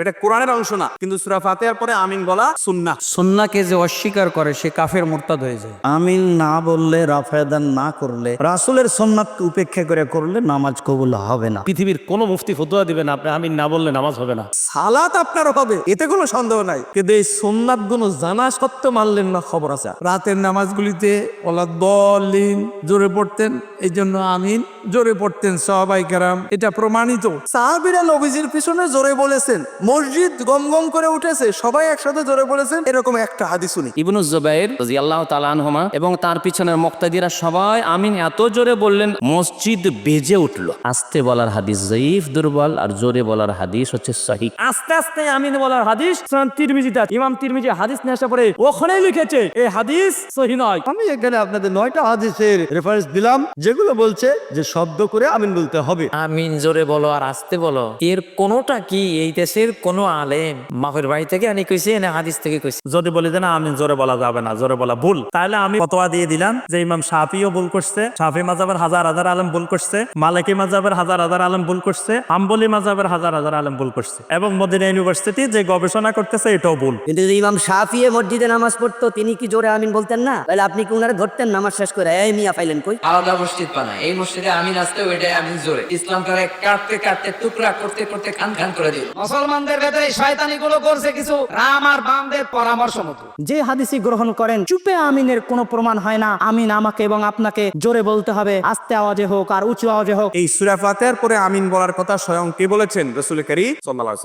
এটা কোরআনের অংশ না কিন্তু সুরা ফাতেহার পরে আমিন বলা সুন্না সন্নাকে যে অস্বীকার করে সে কাফের মোরতাদ হয়ে যায়। আমিন না বললে রাফায়দান না করলে রাসুলের সন্ন্যাতকে উপেক্ষা করে করলে নামাজ কবুল হবে না। পৃথিবীর কোনো মুফতি ফতুয়া দিবেন আপনি আমিন না বললে নামাজ হবে না। সালাত আপনার হবে এতে কোনো সন্দেহ নাই। কিন্তু এই সোমনাথগুলো জানা সত্ত্বেও মানলেন না খবর আছে। রাতের নামাজগুলিতে ওলা দলিন জোরে পড়তেন এই জন্য আমিন জোরে পড়তেন সবাই কারাম। এটা প্রমাণিত। সাহাবিরা নবীজির পিছনে জোরে বলেছেন মসজিদ গম গম করে উঠেছে সবাই একসাথে জোরে বলেছেন এরকম একটা হাদিস শুনি। ইবনু জুবাইর রাদিয়াল্লাহু তাআলা আনহুমা এবং তার পিছনের মুক্তাদিরা সবাই আমিন এত জোরে বললেন মসজিদ বেজে উঠল। আস্তে বলার হাদিস জয়ীফ দুর্বল আর জোরে বলার হাদিস হচ্ছে সহি আস্তে আস্তে আমিন বলার হাদিস সুনান তিরমিজিতে ইমাম তিরমিজি হাদিস নিয়ে আসা পরে ওখানেই লিখেছে এই হাদিস সহি নয়। আমি এখানে আপনাদের নয়টা হাদিসের রেফারেন্স দিলাম যেগুলো বলছে যে শব্দ করে আমিন বলতে হবে। আমিন জোরে বলো আর আসতে বলো। এর কোনোটা কি এই দেশের কোনো আলেম মাফের বাড়ি থেকে আনি কইছে না হাদিস থেকে কইছে। যদি বলি যে না আমি জোরে বলা যাবে না জোরে বলা ভুল তাহলে আমি ফতোয়া দিয়ে দিলাম যে ইমাম শাফিও ভুল করছে শাফি মাজাবের হাজার হাজার আলম ভুল করছে মালিকি মাজাবের হাজার হাজার আলম ভুল করছে আম্বলি মাজাবের হাজার হাজার আলম ভুল করছে। এবং মদিনা ইউনিভার্সিটি যে গবেষণা করতেছে এটাও ভুল। কিন্তু যদি ইমাম শাফিয়ে মসজিদে নামাজ পড়তো তিনি কি জোরে আমিন বলতেন না? তাহলে আপনি কি উনারে ধরতেন নামাজ শেষ করে? এই মিয়া পাইলেন কই? আলাদা মসজিদ বানায়। এই মসজিদে আমিন আসতে ওইটাই আমিন জোরে। ইসলাম তারা কাটতে কাটতে টুকরা করতে করতে খান খান করে দিল। মুসলমানদের ভেতরে শয়তানি গুলো করছে কিছু রাম আর বামদের পরামর্শ মতো। যে হাদিসি গ্রহণ করেন চুপে আমিনের কোনো প্রমাণ হয় না। আমিন আমাকে এবং আপনাকে জোরে বলতে হবে আস্তে আওয়াজে হোক আর উঁচু আওয়াজে হোক। এই সুরা ফাতেহার পরে আমিন বলার কথা স্বয়ং কে বলেছেন? রসুল করি সাল্লাল্লাহু আলাইহি ওয়াসাল্লাম।